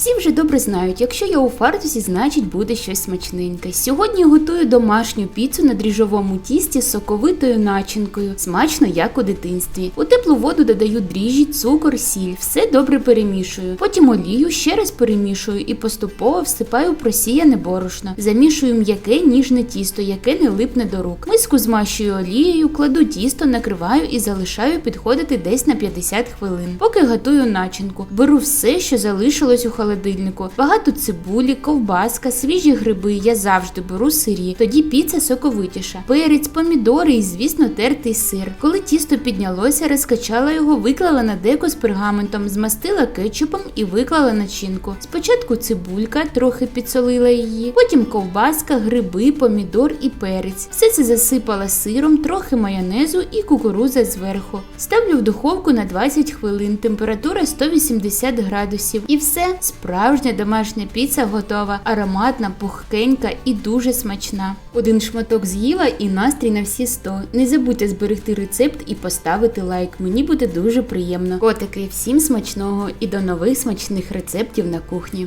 Всі вже добре знають, якщо я у фартусі, значить буде щось смачненьке. Сьогодні готую домашню піцу на дріжджовому тісті з соковитою начинкою. Смачно, як у дитинстві. У теплу воду додаю дріжджі, цукор, сіль. Все добре перемішую. Потім олію ще раз перемішую і поступово всипаю просіяне борошно. Замішую м'яке ніжне тісто, яке не липне до рук. Миску змащую олією, кладу тісто, накриваю і залишаю підходити десь на 50 хвилин. Поки готую начинку, беру все, що залишилось у холодильнику. Багато цибулі, ковбаска, свіжі гриби. Я завжди беру сирі. Тоді піца соковитіша. Перець, помідори і, звісно, тертий сир. Коли тісто піднялося, розкачала його, виклала на деко з пергаментом, змастила кетчупом і виклала начинку. Спочатку цибулька, трохи підсолила її, потім ковбаска, гриби, помідор і перець. Все це засипала сиром, трохи майонезу і кукуруза зверху. Ставлю в духовку на 20 хвилин, температура 180 градусів. І все, справжня домашня піца готова, ароматна, пухкенька і дуже смачна. Один шматок з'їла і настрій на всі 100. Не забудьте зберегти рецепт і поставити лайк. Мені буде дуже приємно. Котики, всім смачного і до нових смачних рецептів на кухні.